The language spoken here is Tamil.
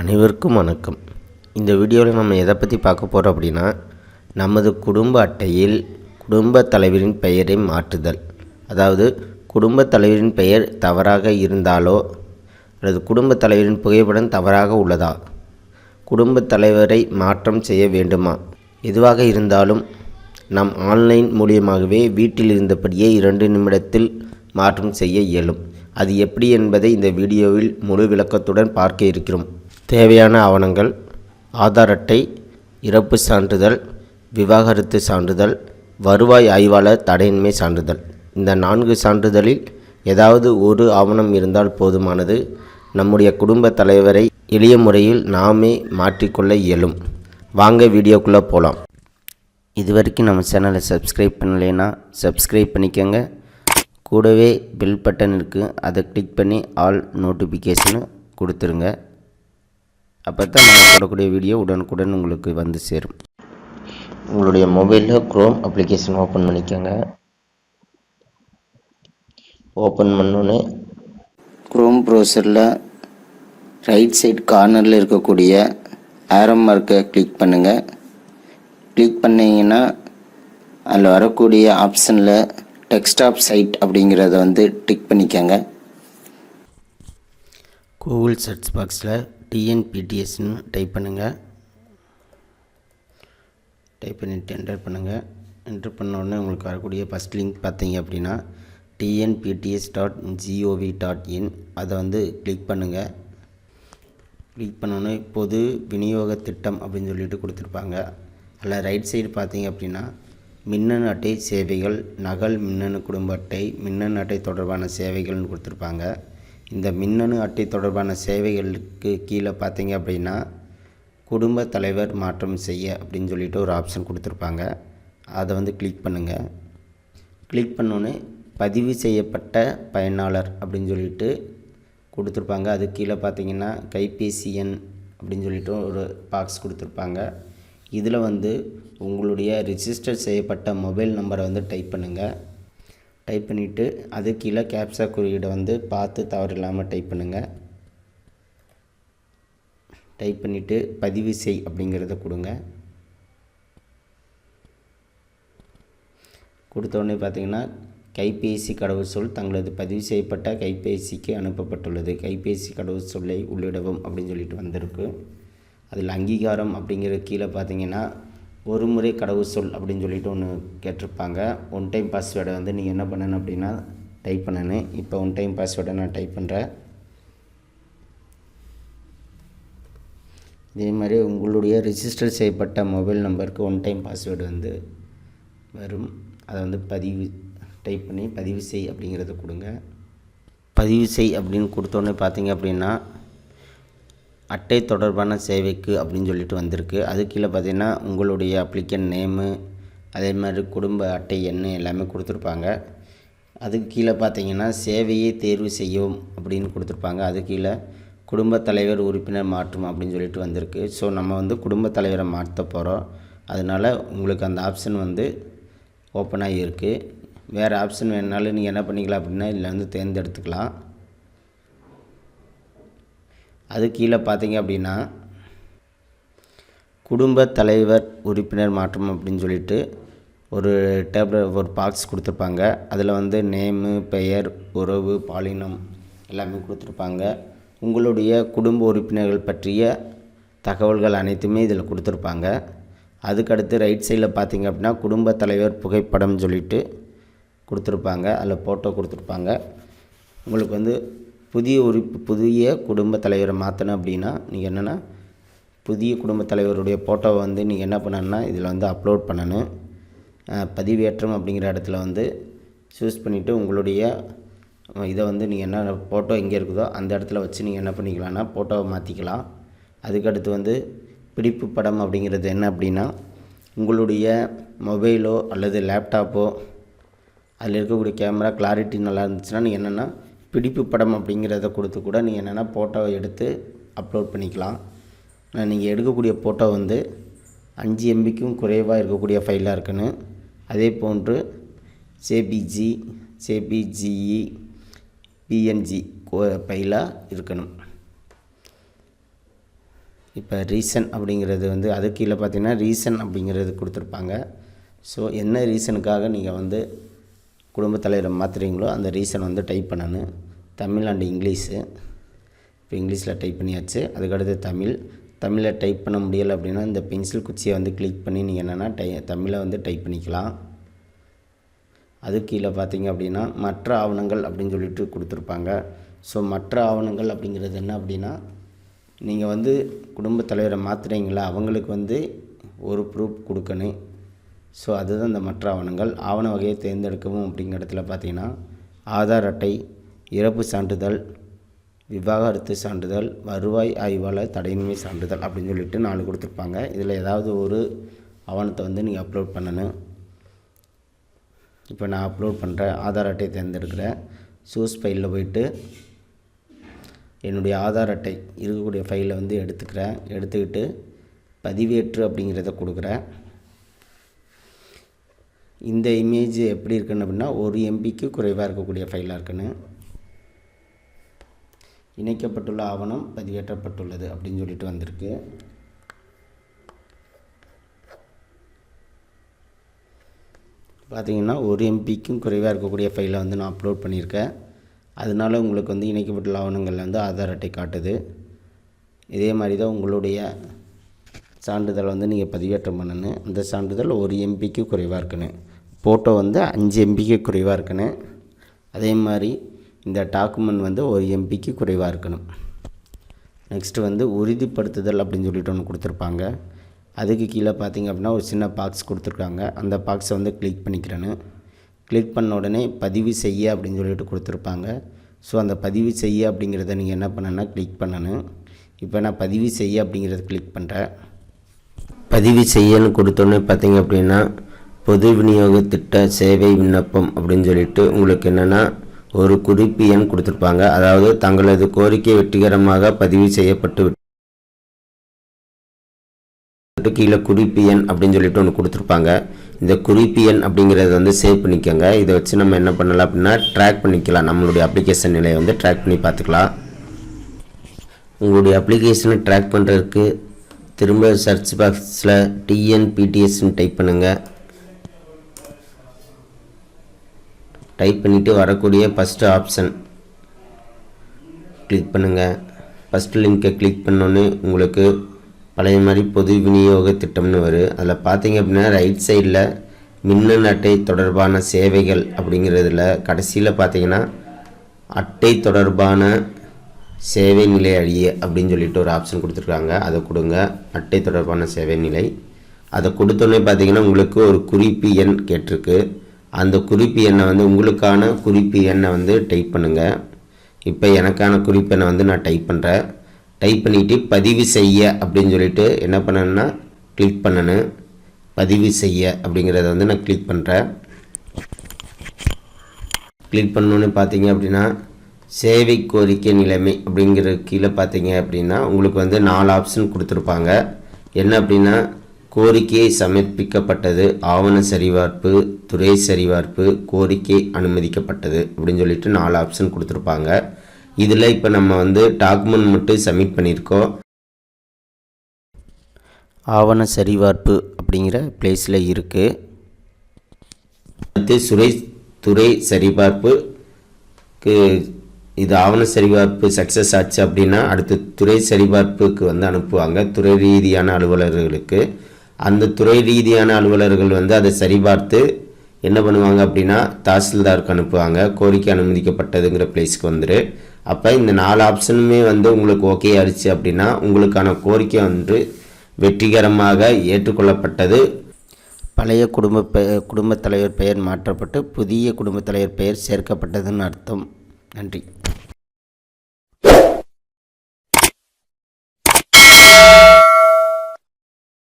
அனைவருக்கும் வணக்கம். இந்த வீடியோவில் நம்ம எதை பற்றி பார்க்க போகிறோம் அப்படின்னா நமது குடும்ப அட்டையில் குடும்ப தலைவரின் பெயரை மாற்றுதல். அதாவது குடும்ப தலைவரின் பெயர் தவறாக இருந்தாலோ அல்லது குடும்ப தலைவரின் புகைப்படம் தவறாக உள்ளதா? குடும்ப தலைவரை மாற்றம் செய்ய வேண்டுமா? எதுவாக இருந்தாலும் நாம் ஆன்லைன் மூலியமாகவே வீட்டில் இருந்தபடியே இரண்டு நிமிடத்தில் மாற்றம் செய்ய இயலும். அது எப்படி என்பதை இந்த வீடியோவில் முழு விளக்கத்துடன் பார்க்க இருக்கிறோம். தேவையான ஆவணங்கள் ஆதார் அட்டை இறப்பு சான்றிதழ் விவாகரத்து சான்றிதழ் வருவாய் ஆய்வாளர் தடையின்மை சான்றிதழ். இந்த நான்கு சான்றிதழில் ஏதாவது ஒரு ஆவணம் இருந்தால் போதுமானது. நம்முடைய குடும்ப தலைவரை எளிய முறையில் நாமே மாற்றிக்கொள்ள இயலும். வாங்க வீடியோக்குள்ளே போகலாம் இது வரைக்கும் நம்ம சேனலை சப்ஸ்கிரைப் பண்ணலைன்னா சப்ஸ்கிரைப் பண்ணிக்கோங்க. கூடவே பெல் பட்டன் இருக்குது அதை கிளிக் பண்ணி ஆல் நோட்டிஃபிகேஷனு கொடுத்துருங்க. அப்போ தான் நம்ம போடக்கூடிய வீடியோ உடனுக்குடன் உங்களுக்கு வந்து சேரும். உங்களுடைய மொபைலில் க்ரோம் அப்ளிகேஷன் ஓப்பன் பண்ணிக்கோங்க. ஓப்பன் பண்ணோன்னே க்ரோம் ப்ரௌசரில் ரைட் சைடு கார்னரில் இருக்கக்கூடிய ஆரம் மார்க்கை கிளிக் பண்ணுங்கள் கிளிக் பண்ணிங்கன்னா அதில் வரக்கூடிய ஆப்ஷனில் டெக்ஸ்டாப் சைட் அப்படிங்கிறத வந்து டிக் பண்ணிக்கோங்க. கூகுள் சர்ச் பாக்ஸில் டிஎன்பிடிஎஸ்னு டைப் பண்ணுங்கள் டைப் பண்ணிவிட்டு என்டர் பண்ணுங்கள் என்டர் பண்ண உடனே உங்களுக்கு வரக்கூடிய ஃபஸ்ட் லிங்க் பார்த்தீங்க அப்படின்னா TNPDS dot GOV dot in அதை வந்து கிளிக் பண்ணுங்கள் கிளிக் பண்ணோன்னே பொது விநியோக திட்டம் அப்படின்னு சொல்லிட்டு கொடுத்துருப்பாங்க. அதில் ரைட் சைடு பார்த்தீங்க அப்படின்னா மின்னணு அட்டை சேவைகள் நகல் மின்னணு குடும்ப அட்டை மின்னணு அட்டை தொடர்பான சேவைகள்னு கொடுத்துருப்பாங்க. இந்த மின்னணு அட்டை தொடர்பான சேவைகளுக்கு கீழே பார்த்தீங்க அப்படின்னா குடும்ப தலைவர் மாற்றம் செய்ய அப்படின்னு சொல்லிட்டு ஒரு ஆப்ஷன் கொடுத்துருப்பாங்க. அதை வந்து கிளிக் பண்ணுங்கள் கிளிக் பண்ணோன்னே பதிவு செய்யப்பட்ட பயனாளர் அப்படின்னு சொல்லிட்டு கொடுத்துருப்பாங்க. அது கீழே பார்த்தீங்கன்னா கைபேசி எண் அப்படின்னு சொல்லிட்டு ஒரு பாக்ஸ் கொடுத்துருப்பாங்க. இதில் வந்து உங்களுடைய ரிஜிஸ்டர் செய்யப்பட்ட மொபைல் நம்பரை வந்து டைப் பண்ணுங்கள் டைப் பண்ணிவிட்டு அது கீழே கேப்சா குறியீடை வந்து பார்த்து தவறு இல்லாமல் டைப் பண்ணுங்கள் டைப் பண்ணிவிட்டு பதிவு செய் அப்படிங்கிறத கொடுங்க. கொடுத்த உடனே பார்த்தீங்கன்னா கைபேசி கடவுச்சொல் தங்களது பதிவு செய்யப்பட்ட கைபேசிக்கு அனுப்பப்பட்டுள்ளது. கைபேசி கடவுச்சொல்லை உள்ளிடவும் அப்படின்னு சொல்லிட்டு வந்திருக்கு. அதில் அங்கீகாரம் அப்படிங்கிற கீழே பார்த்தீங்கன்னா ஒரு முறை கடவுள் சொல் அப்படின்னு சொல்லிட்டு ஒன்று கேட்டிருப்பாங்க. ஒன் டைம் பாஸ்வேர்டை வந்து நீங்கள் என்ன பண்ணணும் அப்படின்னா டைப் பண்ணணும். இப்போ ஒன் டைம் பாஸ்வேர்டை நான் டைப் பண்ணுறேன் இதே மாதிரி உங்களுடைய ரிஜிஸ்டர் செய்யப்பட்ட மொபைல் நம்பருக்கு ஒன் டைம் பாஸ்வேர்டு வந்து வரும். அதை வந்து பதிவு டைப் பண்ணி பதிவு செய் அப்படிங்கிறத கொடுங்க. பதிவு செய் அப்படின்னு கொடுத்தோன்னே பார்த்தீங்க அப்படின்னா அட்டை தொடர்பான சேவைக்கு அப்படின்னு சொல்லிட்டு வந்திருக்கு. அது கீழே பார்த்தீங்கன்னா உங்களுடைய அப்ளிகன் நேமு அதே மாதிரி குடும்ப அட்டை எண் எல்லாமே கொடுத்துருப்பாங்க. அதுக்கு கீழே பார்த்தீங்கன்னா சேவையை தேர்வு செய்யும் அப்படின்னு கொடுத்துருப்பாங்க. அது கீழே குடும்ப தலைவர் உறுப்பினர் மாற்றும் அப்படின்னு சொல்லிட்டு வந்திருக்கு. ஸோ நம்ம வந்து குடும்ப தலைவரை மாற்ற போகிறோம் அதனால் உங்களுக்கு அந்த ஆப்ஷன் வந்து ஓப்பனாகி இருக்குது வேறு ஆப்ஷன் வேணுனாலும் நீங்கள் என்ன பண்ணிக்கலாம் அப்படின்னா இதில் வந்து தேர்ந்தெடுத்துக்கலாம். அது கீழே பார்த்தீங்க அப்படின்னா குடும்ப தலைவர் உறுப்பினர் மாற்றம் அப்படின்னு சொல்லிட்டு ஒரு டேபிள் ஒரு பாக்ஸ் கொடுத்துருப்பாங்க. அதில் வந்து நேமு பெயர் உறவு பாலினம் எல்லாமே கொடுத்துருப்பாங்க. உங்களுடைய குடும்ப உறுப்பினர்கள் பற்றிய தகவல்கள் அனைத்துமே இதில் கொடுத்துருப்பாங்க. அதுக்கடுத்து ரைட் சைடில் பார்த்தீங்க அப்படின்னா குடும்ப தலைவர் புகைப்படம் சொல்லிட்டு கொடுத்துருப்பாங்க. அதில் ஃபோட்டோ கொடுத்துருப்பாங்க. உங்களுக்கு வந்து புதிய உறுப்பு புதிய குடும்ப தலைவரை மாற்றணும் அப்படின்னா நீங்கள் என்னென்னா புதிய குடும்ப தலைவருடைய ஃபோட்டோவை வந்து நீங்கள் என்ன பண்ணணுன்னா இதில் வந்து அப்லோட் பண்ணணும். பதிவேற்றம் அப்படிங்கிற இடத்துல வந்து சூஸ் பண்ணிவிட்டு உங்களுடைய இதை வந்து நீங்கள் என்ன ஃபோட்டோ எங்கே இருக்குதோ அந்த இடத்துல வச்சு நீங்கள் என்ன பண்ணிக்கலாம்னா ஃபோட்டோவை மாற்றிக்கலாம் அதுக்கடுத்து வந்து பிடிப்பு படம் அப்படிங்கிறது என்ன அப்படின்னா உங்களுடைய மொபைலோ அல்லது லேப்டாப்போ அதில் இருக்கக்கூடிய கேமரா கிளாரிட்டி நல்லா இருந்துச்சுன்னா நீங்கள் என்னென்னா பிடிப்பு படம் அப்படிங்கிறத கொடுத்து கூட நீங்கள் என்னென்னா ஃபோட்டோவை எடுத்து அப்லோட் பண்ணிக்கலாம். ஆனால் நீங்கள் எடுக்கக்கூடிய ஃபோட்டோ வந்து அஞ்சு எம்பிக்கும் குறைவாக இருக்கக்கூடிய ஃபைலாக இருக்கணும். அதே போன்று ஜேபிஜி ஜேபிஜிஇ பிஎன்ஜி ஃபைலாக இருக்கணும். இப்போ ரீசன் அப்படிங்கிறது வந்து அது கீழே பார்த்தீங்கன்னா ரீசன் அப்படிங்கிறது கொடுத்துருப்பாங்க. ஸோ என்ன ரீசனுக்காக நீங்கள் வந்து குடும்பத் தலைவரை மாற்றுறீங்களோ அந்த ரீசன் வந்து டைப் பண்ணணும். Tamil and English. இப்போ இங்கிலீஷில் டைப் பண்ணியாச்சு. அதுக்கடுத்து தமிழ். தமிழில் டைப் பண்ண முடியலை அப்படின்னா இந்த பென்சில் குச்சியை வந்து கிளிக் பண்ணி நீங்கள் என்னென்னா டை தமிழை வந்து டைப் பண்ணிக்கலாம். அது கீழே பார்த்தீங்க அப்படின்னா மற்ற ஆவணங்கள் அப்படின்னு சொல்லிட்டு கொடுத்துருப்பாங்க. ஸோ மற்ற ஆவணங்கள் அப்படிங்கிறது என்ன அப்படின்னா நீங்கள் வந்து குடும்பத் தலைவரை மாற்றுறீங்களா அவங்களுக்கு வந்து ஒரு ப்ரூஃப் கொடுக்கணும். ஸோ அதுதான் இந்த மற்ற ஆவணங்கள். ஆவண வகையை தேர்ந்தெடுக்கவும் அப்படிங்கிற இடத்துல பார்த்தீங்கன்னா ஆதார் அட்டை இறப்பு சான்றிதழ் விவாகரத்து சான்றிதழ் வருவாய் ஆய்வாளர் தடையின்மை சான்றிதழ் அப்படின்னு சொல்லிட்டு நாலு கொடுத்துருப்பாங்க. இதில் ஏதாவது ஒரு ஆவணத்தை வந்து நீங்கள் அப்லோட் பண்ணணும். இப்போ நான் அப்லோட் பண்ணுறேன் ஆதார் அட்டையை தேர்ந்தெடுக்கிறேன். சூஸ் ஃபைலில் போயிட்டு என்னுடைய ஆதார் அட்டை இருக்கக்கூடிய ஃபைலை வந்து எடுத்துக்கிறேன். எடுத்துக்கிட்டு பதிவேற்று அப்படிங்கிறத கொடுக்குறேன். இந்த இமேஜ் எப்படி இருக்குன்னு அப்படின்னா ஒரு எம்பிக்கு குறைவாக இருக்கக்கூடிய ஃபைலாக இருக்குன்னு. இணைக்கப்பட்டுள்ள ஆவணம் பதிவேற்றப்பட்டுள்ளது அப்படின்னு சொல்லிட்டு வந்திருக்கு. பார்த்தீங்கன்னா ஒரு எம்பிக்கும் குறைவாக இருக்கக்கூடிய ஃபைலை வந்து நான் அப்லோட் பண்ணியிருக்கேன். அதனால உங்களுக்கு வந்து இணைக்கப்பட்டுள்ள ஆவணங்களில் வந்து ஆதார் அட்டை காட்டுது. இதே மாதிரி தான் உங்களுடைய சான்றிதழ் வந்து நீங்கள் பதிவேற்றம் பண்ணணும். அந்த சான்றிதழ் ஒரு எம்பிக்கு குறைவாக இருக்கணும் ஃபோட்டோ வந்து அஞ்சு எம்பிக்கு குறைவாக இருக்கணும். அதே மாதிரி இந்த டாக்குமெண்ட் வந்து ஒரு எம்பிக்கு குறைவாக இருக்கணும். நெக்ஸ்ட்டு வந்து உறுதிப்படுத்துதல் அப்படின்னு சொல்லிட்டு ஒன்று கொடுத்துருப்பாங்க. அதுக்கு கீழே பார்த்தீங்க அப்படின்னா ஒரு சின்ன பாக்ஸ் கொடுத்துருக்காங்க. அந்த பாக்ஸை வந்து கிளிக் பண்ணிக்கிறேன்னு கிளிக் பண்ண உடனே பதிவு செய்ய அப்படின்னு சொல்லிட்டு கொடுத்துருப்பாங்க. ஸோ அந்த பதிவு செய்ய அப்படிங்கிறத நீங்கள் என்ன பண்ணனா கிளிக் பண்ணணும். இப்போ நான் பதிவு செய்ய அப்படிங்கிறத கிளிக் பண்ணுறேன் பதிவு செய்யன்னு கொடுத்தோன்னே பார்த்தீங்க அப்படின்னா பொது விநியோக திட்ட சேவை விண்ணப்பம் அப்படின்னு சொல்லிட்டு உங்களுக்கு என்னென்னா ஒரு குறிப்பு எண் கொடுத்துருப்பாங்க. அதாவது தங்களது கோரிக்கை வெற்றிகரமாக பதிவு செய்யப்பட்டு விட்டு கீழே குறிப்பு எண் அப்படின்னு சொல்லிட்டு ஒன்று கொடுத்துருப்பாங்க. இந்த குறிப்பு எண் அப்படிங்கிறத வந்து சேவ் பண்ணிக்கோங்க. இதை வச்சு நம்ம என்ன பண்ணலாம் அப்படின்னா ட்ராக் பண்ணிக்கலாம். நம்மளுடைய அப்ளிகேஷன் நிலையை வந்து ட்ராக் பண்ணி பார்த்துக்கலாம். உங்களுடைய அப்ளிகேஷனை ட்ராக் பண்ணுறதுக்கு திரும்ப சர்ச் பாக்ஸில் டிஎன்பிடிஎஸ்ன்னு டைப் பண்ணுங்கள் டைப் பண்ணிவிட்டு வரக்கூடிய ஃபஸ்ட்டு ஆப்ஷன் கிளிக் பண்ணுங்கள் ஃபஸ்ட்டு லிங்க்கை கிளிக் பண்ணோன்னே உங்களுக்கு பழைய மாதிரி பொது விநியோக திட்டம்னு வரும். அதில் பார்த்தீங்க அப்படின்னா ரைட் சைடில் மின்னணு அட்டை தொடர்பான சேவைகள் அப்படிங்கிறதுல கடைசியில் பார்த்தீங்கன்னா அட்டை தொடர்பான சேவை நிலை அழிய அப்படின்னு சொல்லிட்டு ஒரு ஆப்ஷன் கொடுத்துருக்காங்க. அதை கொடுங்க. அட்டை தொடர்பான சேவை நிலை. அதை கொடுத்தோன்னே பார்த்தீங்கன்னா உங்களுக்கு ஒரு குறிப்பு எண் கேட்டிருக்கு. அந்த குறிப்பு எண்ணை வந்து உங்களுக்கான குறிப்பு எண்ணை வந்து டைப் பண்ணுங்கள் இப்போ எனக்கான குறிப்பு எண்ணை வந்து நான் டைப் பண்ணுறேன் டைப் பண்ணிவிட்டு பதிவு செய்ய அப்படின்னு சொல்லிட்டு என்ன பண்ணணும்னா கிளிக் பண்ணணும். பதிவு செய்ய அப்படிங்கிறத வந்து நான் கிளிக் பண்ணுறேன் கிளிக் பண்ணோன்னு பார்த்தீங்க அப்படின்னா சேவை கோரிக்கை நிலைமை அப்படிங்கிற கீழே பார்த்தீங்க அப்படின்னா உங்களுக்கு வந்து நாலு ஆப்ஷன் கொடுத்துருப்பாங்க. என்ன அப்படின்னா கோரிக்கை சமர்ப்பிக்கப்பட்டது. ஆவண சரிபார்ப்பு துறை சரிபார்ப்பு கோரிக்கை அனுமதிக்கப்பட்டது அப்படின்னு சொல்லிட்டு நாலு ஆப்ஷன் கொடுத்துருப்பாங்க. இதில் இப்போ நம்ம வந்து டாக்குமெண்ட் மட்டும் சப்மிட் பண்ணியிருக்கோம். ஆவண சரிபார்ப்பு அப்படிங்கிற பிளேஸில் இருக்குது அடுத்து சுரை துறை சரிபார்ப்புக்கு இது ஆவண சரிபார்ப்பு சக்ஸஸ் ஆச்சு அப்படின்னா அடுத்து துறை சரிபார்ப்புக்கு வந்து அனுப்புவாங்க. துறை ரீதியான அலுவலர்களுக்கு. அந்த துறை ரீதியான அலுவலர்கள் வந்து அதை சரிபார்த்து என்ன பண்ணுவாங்க அப்படின்னா தாசில்தாருக்கு அனுப்புவாங்க. கோரிக்கை அனுமதிக்கப்பட்டதுங்கிற பிளேஸ்க்கு வந்துரு. அப்போ இந்த நாலு ஆப்ஷனுமே வந்து உங்களுக்கு ஓகே ஆயிடுச்சு அப்படின்னா உங்களுக்கான கோரிக்கை வந்து வெற்றிகரமாக ஏற்றுக்கொள்ளப்பட்டது. பழைய குடும்ப பெ குடும்பத் தலைவர் பெயர் மாற்றப்பட்டு புதிய குடும்பத் தலைவர் பெயர் சேர்க்கப்பட்டதுன்னு அர்த்தம். நன்றி.